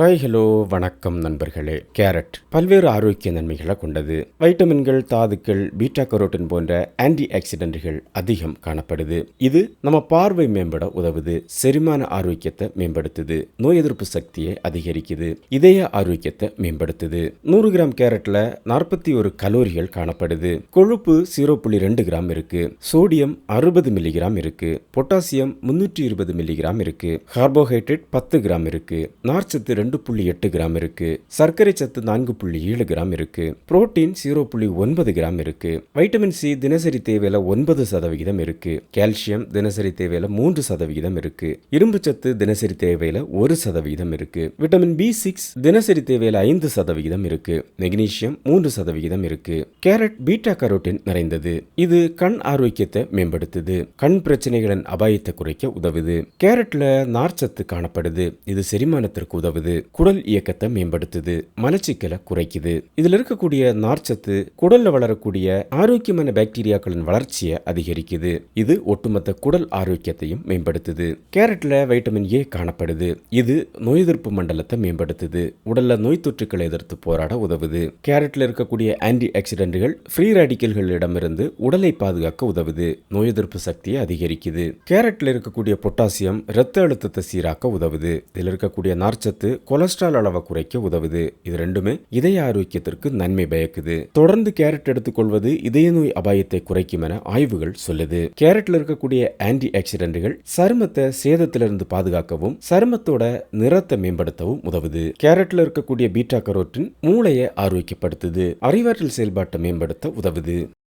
Hi hello வணக்கம் நண்பர்களே. Carrot பல்வேறு ஆரோக்கிய நன்மைகளை கொண்டது. வைட்டமின்கள் தாதுக்கள் பீட்டா கரோட்டின் போன்ற ஆன்டி ஆக்சிடென்ட்கள் அதிகம் காணப்படுது. இது நம்ம பார்வை மேம்பட உதவுது செரிமான ஆரோக்கியத்தை மேம்படுத்துது நோய் எதிர்ப்பு சக்தியை அதிகரிக்குது இதய ஆரோக்கியத்தை மேம்படுத்துது. நூறு கிராம் கேரட்ல நாற்பத்தி ஒரு கலோரிகள் காணப்படுது. கொழுப்பு ஜீரோ புள்ளி ரெண்டு கிராம் இருக்கு. சோடியம் அறுபது மில்லிகிராம் இருக்கு. பொட்டாசியம் முன்னூற்றி இருபது மில்லிகிராம் இருக்கு. கார்போஹைட்ரேட் பத்து கிராம் இருக்கு. நார்ச்சத்து ரெண்டு ரெண்டு புள்ளி எட்டு கிராம் இருக்கு. சர்க்கரை சத்து நான்கு புள்ளி ஏழு கிராம் இருக்கு. புரோட்டீன் ஜீரோ புள்ளி ஒன்பது கிராம் இருக்கு. வைட்டமின் சி தினசரி தேவையில ஒன்பது சதவிகிதம் இருக்கு. கால்சியம் தினசரி தேவையில மூன்று சதவிகிதம் இருக்கு. இரும்பு சத்து தினசரி தேவையில ஒரு சதவிகிதம் இருக்கு. விட்டமின் பி சிக்ஸ் தினசரி தேவையில ஐந்து சதவிகிதம் இருக்கு. மெக்னீசியம் மூன்று சதவிகிதம் இருக்கு. கேரட் பீட்டா கரோட்டின் நிறைந்தது. இது கண் ஆரோக்கியத்தை மேம்படுத்துது. கண் பிரச்சனைகளின் அபாயத்தை குறைக்க உதவுது. கேரட்ல நார்ச்சத்து காணப்படுது. இது செரிமானத்திற்கு உதவுது. குடல் இயக்கத்தை மேம்படுத்துது மலச்சிக்கலை குறைக்குது. இதுல இருக்கக்கூடிய நார்ச்சத்து குடல்ல வளரக்கூடிய ஆரோக்கியமான பாக்டீரியாக்களின் வளர்ச்சியை அதிகரிக்குது. இது ஒட்டுமொத்த குடல் ஆரோக்கியத்தையும் மேம்படுத்துது. கேரட்ல வைட்டமின் ஏ காணப்படுது. இது நோய் எதிர்ப்பு மண்டலத்தை மேம்படுத்துது. உடல்ல நோய் தொற்றுக்களை எதிர்த்து போராட உதவுது. கேரட்ல இருக்கக்கூடிய ஆன்டி ஆக்சிடென்ட்கள் ஃப்ரீ ரேடிக்கல்களிடமிருந்து உடலை பாதுகாக்க உதவுது. நோய் எதிர்ப்பு சக்தியை அதிகரிக்குது. கேரட்ல இருக்கக்கூடிய பொட்டாசியம் இரத்த அழுத்தத்தை சீராக்க உதவுது. இதில் இருக்கக்கூடிய நார்ச்சத்து கொலஸ்ட்ரால் அளவை குறைக்க உதவுது. இது ரெண்டுமே இதய ஆரோக்கியத்திற்கு நன்மை பயக்குது. தொடர்ந்து கேரட் எடுத்துக்கொள்வது இதய நோய் அபாயத்தை குறைக்கும் என ஆய்வுகள் சொல்லுது. கேரட்ல இருக்கக்கூடிய ஆன்டி ஆக்சிடென்ட்கள் சருமத்தை சேதத்திலிருந்து பாதுகாக்கவும் சருமத்தோட நிறத்தை மேம்படுத்தவும் உதவுது. கேரட்ல இருக்கக்கூடிய பீட்டா கரோட்டின் மூளையை ஆரோக்கியப்படுத்துது. அறிவாற்றல் செயல்பாட்டை மேம்படுத்த உதவுது.